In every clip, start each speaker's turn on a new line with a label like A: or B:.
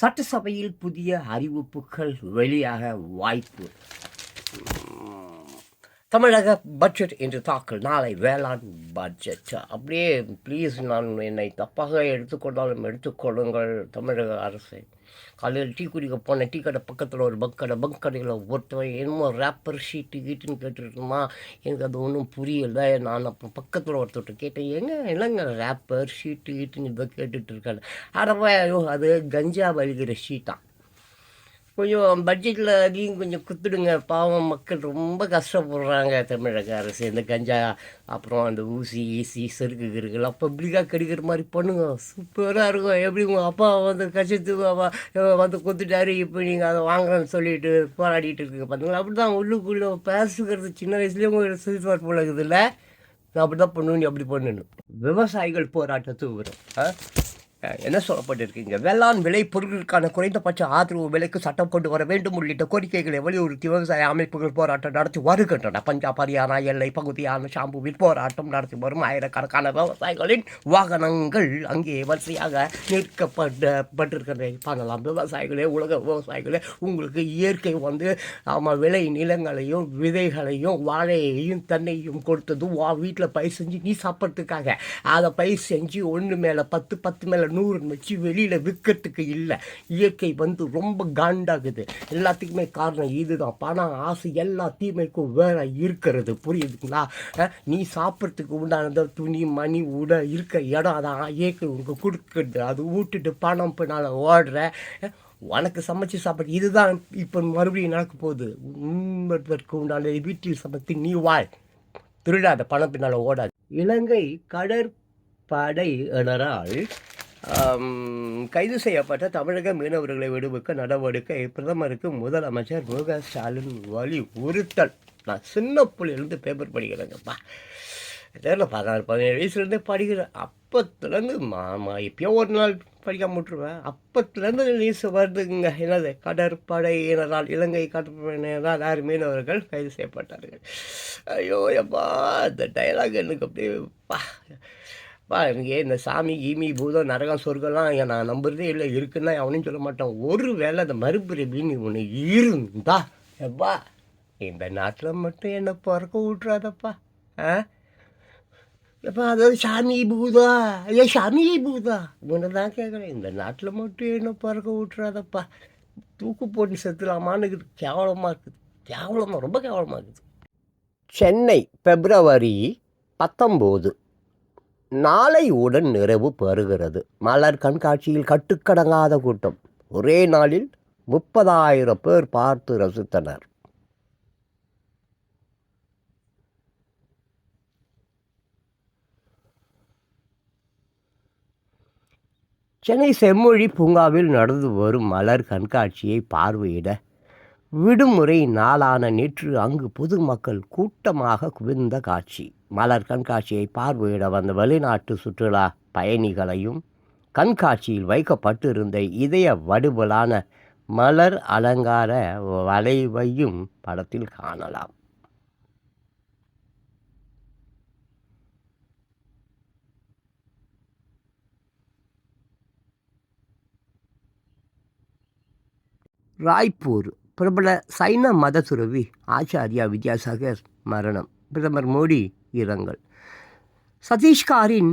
A: சட்டசபையில் புதிய அறிவிப்புகள் வெளியாக வாய்ப்பு. தமிழக பட்ஜெட் என்று தாக்கல். நாளை வேளாண் பட்ஜெட் அப்படியே ப்ளீஸ் நான் என்னை தப்பாக எடுத்துக்கொண்டாலும் எடுத்துக்கொள்ளுங்கள் தமிழக அரசு. காலையில் டீ குடிக்க போனேன். டீ கடை பக்கத்தில் ஒரு பக் கடை. பங்க் கடையில் ஒருத்தவன் என்னமோ ரேப்பர் ஷீட்டு கீட்டுன்னு கேட்டுருக்குமா? எனக்கு அது ஒன்றும் புரியல. நான் அப்போ பக்கத்தில் ஒருத்தர்கிட்ட கேட்டேன் எங்க இல்லைங்க ரேப்பர் ஷீட்டு கீட்டுன்னு இதை கேட்டுட்ருக்காங்க இருக்காரு? ஐயோ அது கஞ்சா வலிக்கிற ஷீட்டான் கொஞ்சம் பட்ஜெட்டில் அதையும் கொஞ்சம் குத்துடுங்க. பாவம் மக்கள் ரொம்ப கஷ்டப்படுறாங்க தமிழக அரசு. இந்த கஞ்சா அப்புறம் அந்த ஊசி ஈசி செருக்கு கிருக்குலாம் பப்ளிக்காக கெடுக்கிற மாதிரி பண்ணுங்க. சூப்பராக இருக்கும். எப்படி உங்கள் அப்பா வந்து கஷ்டத்துக்கு வந்து கொத்துட்டாரு இப்போ நீங்கள் அதை வாங்குறேன்னு சொல்லிட்டு போராடிட்டு இருக்கீங்க பார்த்தீங்களா அப்படி தான் உள்ளுக்குள்ளே பேசுகிறது சின்ன வயசுலேயே உங்களுக்கு சிரிப்பார் போல இருக்குதுல்ல. நான் அப்படி தான் பண்ணுவேன் நீ அப்படி பண்ணணும் விவசாயிகள் போராட்டத்துக்கு வரும். ஆ? என்ன சொல்லப்பட்டிருக்கீங்க? வேளாண் விளை பொருட்களுக்கான குறைந்தபட்ச ஆதரவு விலைக்கு சட்டம் கொண்டு வர வேண்டும் உள்ளிட்ட கோரிக்கைகளை வலியுறுத்தி விவசாய அமைப்புகள் போராட்டம் நடத்தி வருகின்றன. பஞ்சாப் ஹரியானா எல்லை பகுதியான ஷாம்புவில் போராட்டம் நடத்தி வரும் ஆயிரக்கணக்கான விவசாயிகளின் வாகனங்கள் அங்கே வரிசையாக நிற்கப்பட்டப்பட்டிருக்கிறதை காணலாம். விவசாயிகளே உலக விவசாயிகளே உங்களுக்கு இயற்கை வந்து ஆமாம் விளை நிலங்களையும் விதைகளையும் வாழையையும் தண்ணையும் கொடுத்தது வா வீட்டில் பயிர் செஞ்சு நீ சாப்பிட்றதுக்காக. அதை பயிர் செஞ்சு ஒன்று மேலே பத்து பத்து மேலே நூறுன்னு வச்சு வெளியில் விற்கிறதுக்கு இல்லை. இயற்கை வந்து ரொம்ப காண்டாகுது. எல்லாத்துக்குமே காரணம் இதுதான். பணம் ஆசை எல்லா தீமைக்கும் வேற இருக்கிறது. புரியுதுங்களா? நீ சாப்பிட்றதுக்கு உண்டானது துணி மணி உட இருக்க இடம் அதான் இயற்கை உங்களுக்கு கொடுக்குறது அது விட்டுட்டு பணம் பின்னால் ஓடுற. உனக்கு சமைச்சு சாப்பிட்டு இதுதான் இப்போ மறுபடியும் நடக்க போகுது. உண்மைக்கு உண்டான வீட்டில் சமைத்து நீ வாழ். திருடாத பணம் பின்னால் ஓடாது. இலங்கை கடற்படையினரால் என்றால் கைது செய்யப்பட்ட தமிழக மீனவர்களை விடுவிக்க நடவடிக்கை பிரதமருக்கு முதலமைச்சர் மு க ஸ்டாலின் வலியுறுத்தல் நான் சின்ன பிள்ளையிலேருந்து பேப்பர் படிக்கிறேங்கப்பா. தெரியல பதினாறு பதினேழு வயசுலேருந்தே படிக்கிறேன். அப்பத்துலேருந்து மாமா எப்பயோ ஒரு நாள் படிக்காம விட்டுருவேன். அப்பத்துலேருந்து நியூஸ் வருதுங்க. என்னது? கடற்படையினரால் இலங்கை கடற்படையினரால் யார் மீனவர்கள் கைது செய்யப்பட்டார்கள். ஐயோ எப்பா இந்த டைலாக் எனக்கு அப்படியே பா இங்கே இந்த சாமி கீமி பூதம் நரகம் சொர்க்கம்லாம் நான் நம்புறதே இல்லை. இருக்குன்னா அவனையும் சொல்ல மாட்டான். ஒரு வேளை அந்த மறுபிறப்பின்னு ஒன்று இருந்தா எப்பா இந்த நாட்டில் மட்டும் என்னை பிறக்க விட்றாதப்பா ஆ? எப்பா அதாவது சாமி பூதா? ஐயா சாமி பூதா? உன்னை தான் கேட்குறேன் இந்த நாட்டில் மட்டும் என்ன பிறக்க விட்றாதப்பா தூக்கு போட்டு செத்துலாமான்னு இருக்குது. கேவலமாக இருக்குது. கேவலமாக ரொம்ப கேவலமாக இருக்குது. சென்னை பிப்ரவரி பத்தொம்போது. நாளை உடன் நிறைவு பெறுகிறது. மலர் கண்காட்சியில் கட்டுக்கடங்காத கூட்டம். ஒரே நாளில் முப்பதாயிரம் பேர் பார்த்து ரசித்தனர். சென்னை செம்மொழி பூங்காவில் நடந்து வரும் மலர் கண்காட்சியை பார்வையிட விடுமுறை நாளான நேற்று அங்கு பொதுமக்கள் கூட்டமாக குவிந்த காட்சி. மலர் கண்காட்சியை பார்வையிட வந்த வெளிநாட்டு சுற்றுலா பயணிகளையும் கண்காட்சியில் வைக்கப்பட்டிருந்த இதய வடிவலான மலர் அலங்கார வளைவையும் படத்தில் காணலாம். ராய்ப்பூர் பிரபல சைன மத துறவி ஆச்சாரியா வித்யாசாகர் மரணம். பிரதமர் மோடி இரங்கல் சத்தீஸ்காரின்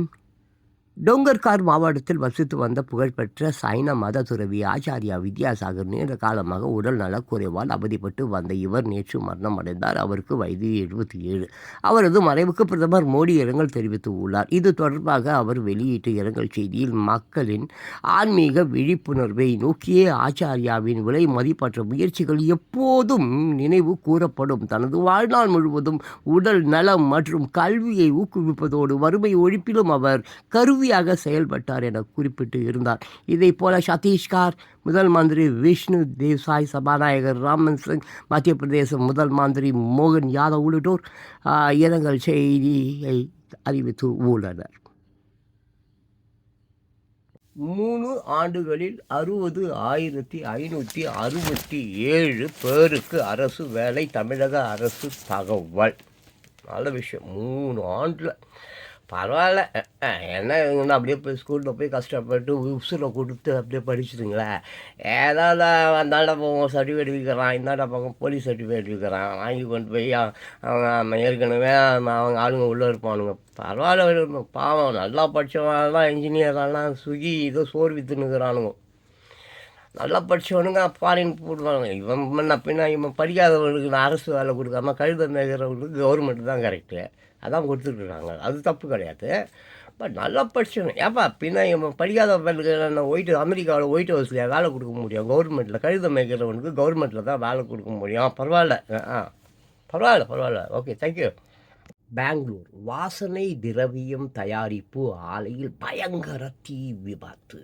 A: டோங்கர்கார் மாவட்டத்தில் வசித்து வந்த புகழ்பெற்ற சைன மத துறவி ஆச்சாரியா வித்யாசாகர் நீண்ட காலமாக உடல் நலக்குறைவால் அவதிப்பட்டு வந்த இவர் நேற்று மரணம் அடைந்தார் அவருக்கு வயது எழுபத்தி ஏழு. அவரது மறைவுக்கு பிரதமர் மோடி இரங்கல் தெரிவித்து உள்ளார். இது தொடர்பாக அவர் வெளியிட்ட இரங்கல் செய்தியில் மக்களின் ஆன்மீக விழிப்புணர்வை நோக்கியே ஆச்சாரியாவின் விலை மதிப்பற்ற முயற்சிகள் எப்போதும் நினைவு கூறப்படும். தனது வாழ்நாள் முழுவதும் உடல் நலம் மற்றும் கல்வியை ஊக்குவிப்பதோடு வறுமை ஒழிப்பிலும் அவர் கருவி கருவியாக செயல்பட்டார் என குறிப்பிட்டு இருந்தார். இதை போல சதீஷ்கார் முதல் மந்திரி விஷ்ணு தேவ்சாய் சபாநாயகர் ராமன் சிங் மத்திய பிரதேச முதல் மந்திரி மோகன் யாதவ் உள்ளிட்டோர் இரங்கல் செய்தியை அறிவித்து உள்ளனர். மூணு ஆண்டுகளில் அறுபது ஆயிரத்தி ஐநூற்றி அறுபத்தி ஏழு பேருக்கு அரசு வேலை தமிழக அரசு தகவல். நல்ல விஷயம். மூணு ஆண்டில் பரவாயில்ல. என்ன இவங்கன்னா அப்படியே போய் ஸ்கூலில் போய் கஷ்டப்பட்டு உசுரை கொடுத்து அப்படியே படிச்சுதுங்களே ஏதாவது அந்தாண்ட போவோம் சர்டிஃபிகேட் விற்கிறான். இந்தாண்ட பக்கம் போலீஸ் சர்டிஃபிகேட் விற்கிறான். வாங்கி கொண்டு போய் அவன் அவங்க ஏற்கனவே அவங்க ஆளுங்க உள்ளே இருப்பானுங்க. பரவாயில்ல பாவம். நல்லா படித்தவனாலாம் இன்ஜினியர்லாம் சுகி ஏதோ சோறு விற்றுனுக்குறானுங்க நல்லா படித்தவனுங்க ஃபாரின் போடுவாங்க இவன் என்ன பின்ன இவன் படிக்காதவனுக்கு அரசு வேலை கொடுக்காம கழுத மேய்கிறவங்களுக்கு கவர்மெண்ட் தான் கரெக்டு அதான் கொடுத்துட்ருக்காங்க. அது தப்பு கிடையாது. பட் நல்லா படிச்சவன் ஏப்பா பின்ன இவன் படிக்காதவனுக்கு நான் ஒயிட் அமெரிக்காவில் ஒயிட் ஹவுஸில் வேலை கொடுக்க முடியும்? கவர்மெண்ட்டில் கழுத மேய்க்கிறவனுக்கு கவர்மெண்ட்டில் தான் வேலை கொடுக்க முடியும். பரவாயில்ல. ஆ பரவாயில்ல பரவாயில்ல. ஓகே தேங்க்யூ பெங்களூர் வாசனை திரவியம் தயாரிப்பு ஆலையில் பயங்கர தீ விபத்து.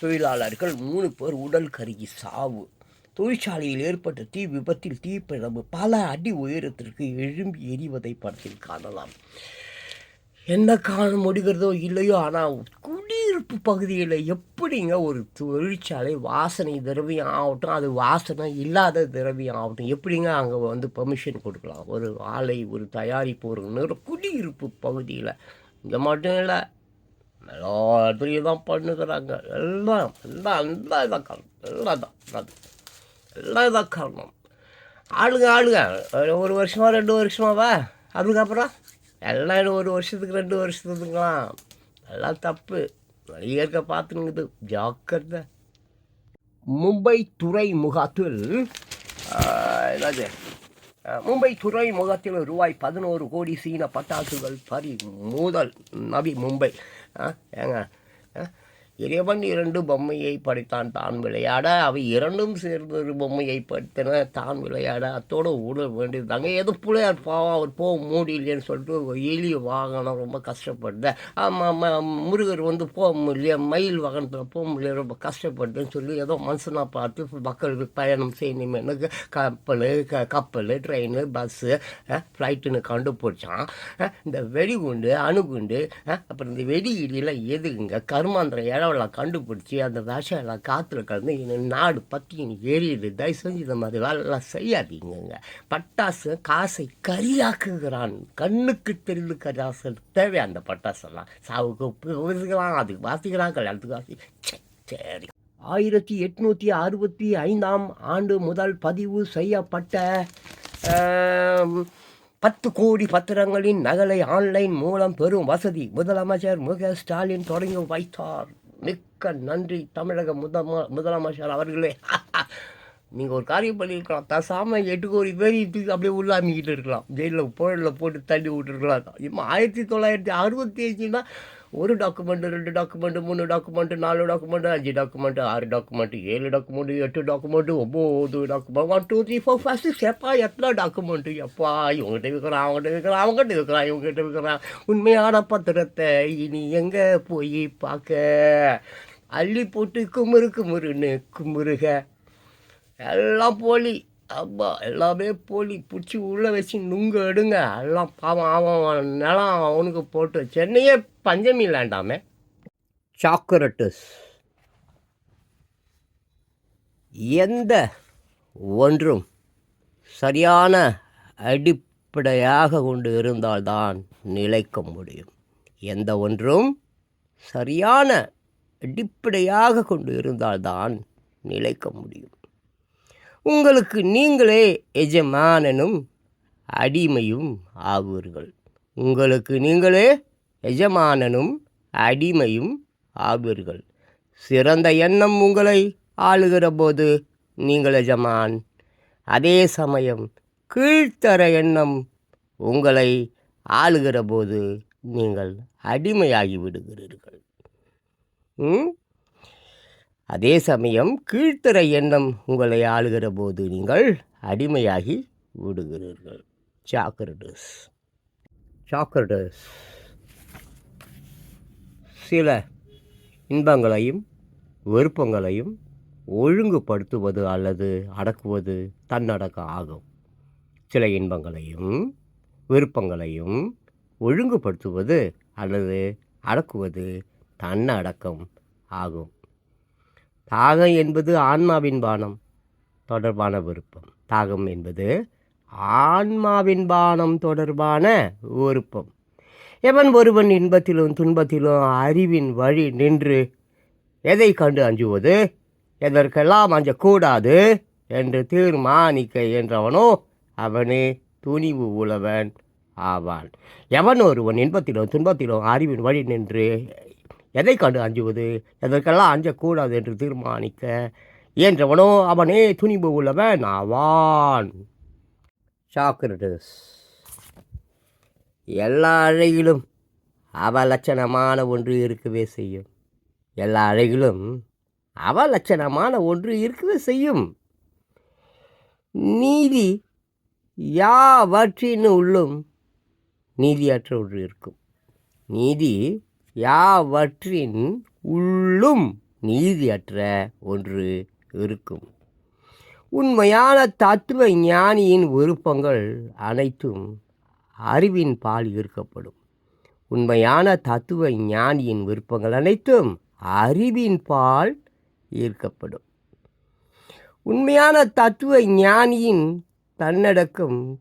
A: தொழிலாளர்கள் மூணு பேர் உடல் கருகி சாவு. தொழிற்சாலையில் ஏற்பட்ட தீ விபத்தில் தீப்பிழம்பு பல அடி உயரத்திற்கு எழும்பி எரிவதை படத்தில் காணலாம். என்ன காண முடிகிறதோ இல்லையோ ஆனால் குடியிருப்பு பகுதியில் எப்படிங்க ஒரு தொழிற்சாலை வாசனை திரவியம் ஆகட்டும் அது வாசனை இல்லாத திரவியம் ஆகட்டும் எப்படிங்க அங்கே வந்து பெர்மிஷன் கொடுக்கலாம்? ஒரு ஆலை ஒரு தயாரிப்பு ஒரு குடியிருப்பு பகுதியில். இங்கே மட்டும் இல்லை. எல்லா இடத்துலையும் தான் பண்ணுகிறாங்க. எல்லாம் எல்லாம் எல்லாம் இதான் எல்லாம் தான் அது எல்லாம் இதான் காரணம் ஆளுங்க ஆளுங்க. ஒரு- வருஷமா ரெண்டு வருஷமாவா? அதுக்கப்புறம் எல்லாம் இன்னும் ஒரு வருஷத்துக்கு ரெண்டு வருஷத்துக்குலாம் எல்லாம் தப்பு. இயற்கை பார்த்துனுங்குது ஜாக்கிரதை. மும்பை துறைமுகத்தில் என்னது மும்பை துறைமுகத்தில் ரூபாய் பதினோரு கோடி சீன பட்டாசுகள் பறி மூதல் நவி மும்பை. ஆ, ஏங்க? ஆ, இறைவன் இரண்டு பொம்மையை படைத்தான் தான் விளையாட. அவை இரண்டும் சேர்ந்து ஒரு பொம்மையை படுத்தின. தான் விளையாட. அத்தோடு விட வேண்டியதாங்க எது பிள்ளையார் பாவம் அவர் போக முடியலையேன்னு சொல்லிட்டு ஒரு வாகனம் ரொம்ப கஷ்டப்படுது ஆமாம் முருகர் வந்து போக முடியல மயில் வாகனத்தில் போக முடியல ரொம்ப கஷ்டப்படுதுன்னு சொல்லி ஏதோ மனுஷனாக பார்த்து மக்களுக்கு பயணம் செய்யணுமே. எனக்கு கப்பல் க கப்பல் ட்ரெயின் பஸ்ஸு ஃப்ளைட்டுன்னு கண்டுபிடிச்சான். இந்த வெடிகுண்டு அணுகுண்டு அப்புறம் இந்த வெடி இடியெல்லாம் எதுக்குங்க? கருமாந்திர இடவெல்லாம் கண்டுபிடிச்சி அந்த விஷம் காற்றுல கலந்து நாடு பற்றி எரியுது தயவு செஞ்சு இந்த மாதிரி வேலைலாம் செய்யாதீங்க பட்டாசு காசை கரியாக்குகிறான். கண்ணுக்கு தெரிந்து கரியாசு தேவை அந்த பட்டாசெல்லாம். சாவுக்கு உபயோகிக்கலாம் அதுக்கு வாசிக்கிறான் கல்யாணத்துக்கு வாசி. சரி. ஆயிரத்தி எட்நூற்றி அறுபத்தி ஐந்தாம் ஆண்டு முதல் பதிவு செய்யப்பட்ட பத்து கோடி பத்திரங்களின் நகலை ஆன்லைன் மூலம் பெறும் வசதி முதலமைச்சர் மு க ஸ்டாலின் தொடங்கி வைத்தார். மிக்க நன்றி தமிழக முதம முதலமைச்சர் அவர்களே. நீங்கள் ஒரு காரியம் பண்ணியிருக்கலாம். தசாமல் எட்டு கோடி பேர் இதுக்கு அப்படியே உள்ளாமிக்கிட்டு இருக்கலாம். ஜெயிலில் புழலில் போட்டு தள்ளி விட்டுருக்கலாம். இப்போ ஆயிரத்தி தொள்ளாயிரத்தி அறுபத்தி அஞ்சுனா ஒரு டாக்குமெண்ட் ரெண்டு டாக்குமெண்ட் மூணு டாக்குமெண்ட் நாலு டாக்குமெண்ட் அஞ்சு டாக்குமெண்ட் ஆறு டாக்குமெண்ட் ஏழு டாக்குமெண்ட் எட்டு டாக்குமெண்ட் ஒம்பது document one two three four first எப்பா எத்தனை டாக்குமெண்ட் எப்பா இவங்ககிட்ட விற்கிறான் அவங்ககிட்ட விற்கிறான் அவங்ககிட்ட விற்கிறான் இவங்ககிட்ட விற்கிறான் உண்மையான பத்திரத்தை இனி எங்கே போய் பார்க்க? அள்ளி போட்டு குமுறு குமுறுன்னு குமுறுக. எல்லாம் போலி. அப்பா எல்லாமே போலி. பிடிச்சி உள்ளே வச்சு நுங்கு எடுங்க. எல்லாம் பாவம் அவன் நிலம் அவனுக்கு போட்டு சென்னையே பஞ்சமி லேண்டாமே. சாக்கரட்டஸ் எந்த ஒன்றும் சரியான அடிப்படையாக கொண்டு இருந்தால்தான் நிலைக்க முடியும். எந்த ஒன்றும் சரியான அடிப்படையாக கொண்டு இருந்தால்தான் நிலைக்க முடியும். உங்களுக்கு நீங்களே எஜமானனும் அடிமையும் ஆகுவீர்கள் உங்களுக்கு நீங்களே எஜமானனும் அடிமையும் ஆவீர்கள். சிறந்த எண்ணம் உங்களை ஆளுகிற போது நீங்கள் எஜமான். அதே சமயம் கீழ்த்தர எண்ணம் உங்களை ஆளுகிற போது நீங்கள் அடிமையாகி விடுகிறீர்கள். ம்? அதே சமயம் கீழ்த்தர எண்ணம் உங்களை ஆளுகிற போது நீங்கள் அடிமையாகி விடுகிறீர்கள். சாக்ரடஸ். சாக்ரடஸ். சில இன்பங்களையும் விருப்பங்களையும் ஒழுங்குபடுத்துவது அல்லது அடக்குவது தன்னடக்கம் ஆகும். சில இன்பங்களையும் விருப்பங்களையும் ஒழுங்குபடுத்துவது அல்லது அடக்குவது தன்னடக்கம் ஆகும். தாகம் என்பது ஆன்மாவின் பானம் தொடர்பான விருப்பம். தாகம் என்பது ஆன்மாவின் பானம் தொடர்பான விருப்பம். எவன் ஒருவன் இன்பத்திலும் துன்பத்திலும் அறிவின் வழி நின்று எதை கண்டு அஞ்சுவது? எதற்கெல்லாம் அஞ்சக்கூடாது? என்று தீர்மானிக்க என்றவனோ அவனே துணிவு உழவன் ஆவான். எவன் ஒருவன் இன்பத்திலும் துன்பத்திலும் அறிவின் வழி நின்று எதை கண்டு அஞ்சுவது? எதற்கெல்லாம் அஞ்சக்கூடாது என்று தீர்மானிக்க என்றவனோ அவனே துணிவு உள்ளவன் ஆவான். சாக்ரட்டிஸ் எல்லா அழகிலும் அவலட்சணமான ஒன்று இருக்கவே செய்யும். எல்லா அழகிலும் அவலட்சணமான ஒன்று இருக்கவே செய்யும். நீதி யாவற்றின் உள்ளும் நீதியற்ற ஒன்று இருக்கும். நீதி யாவற்றின் உள்ளும் நீதியற்ற ஒன்று இருக்கும். உண்மையான தத்துவ ஞானியின் விருப்பங்கள் அனைத்தும் அறிவின் பால் ஈர்க்கப்படும். உண்மையான தத்துவ ஞானியின் விருப்பங்கள் அனைத்தும் அறிவின் பால் ஈர்க்கப்படும். உண்மையான தத்துவ ஞானியின் தன்னடக்கம்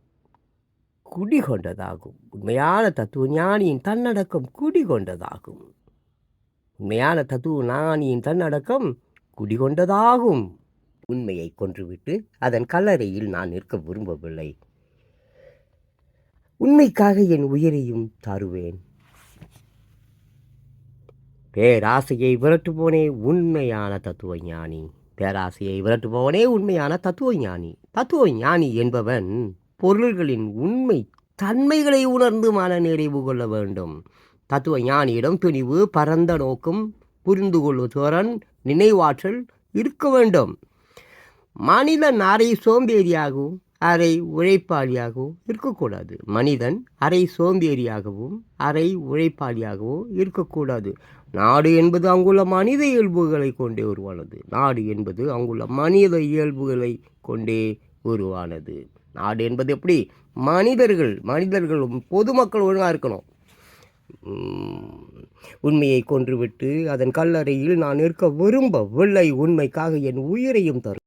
A: குடிகொண்டதாகும். உண்மையான தத்துவ ஞானியின் தன்னடக்கம் குடிகொண்டதாகும். உண்மையான தத்துவ ஞானியின் தன்னடக்கம் குடிகொண்டதாகும். உண்மையை கொன்றுவிட்டு அதன் கல்லறையில் நான் நிற்க விரும்பவில்லை. உண்மைக்காக என் உயிரையும் தருவேன். பேராசையை விரட்டுபவனே உண்மையான தத்துவ ஞானி. பேராசையை விரட்டுபவனே உண்மையான தத்துவ ஞானி. தத்துவ ஞானி என்பவன் பொருள்களின் உண்மை தன்மைகளை உணர்ந்து மன நிறைவு கொள்ள வேண்டும். தத்துவ ஞானியிடம் துணிவு பரந்த நோக்கம் புரிந்து கொள்ளும் நினைவாற்றல் இருக்க வேண்டும். மனித நாரை சோம்பேறியாகவும் அரை உழைப்பாளியாகவும் இருக்கக்கூடாது. மனிதன் அரை சோம்பேறியாகவும் அரை உழைப்பாளியாகவும் இருக்கக்கூடாது. நாடு என்பது அங்குள்ள மனித இயல்புகளை கொண்டே உருவானது. நாடு என்பது அங்குள்ள மனித இயல்புகளை கொண்டே உருவானது. நாடு என்பது எப்படி? மனிதர்கள் மனிதர்களும் பொதுமக்கள் ஒழுங்காக இருக்கணும். உண்மையை கொன்றுவிட்டு அதன் கல்லறையில் நான் இருக்க விரும்பவில்லை. உண்மைக்காக என் உயிரையும் தரும்.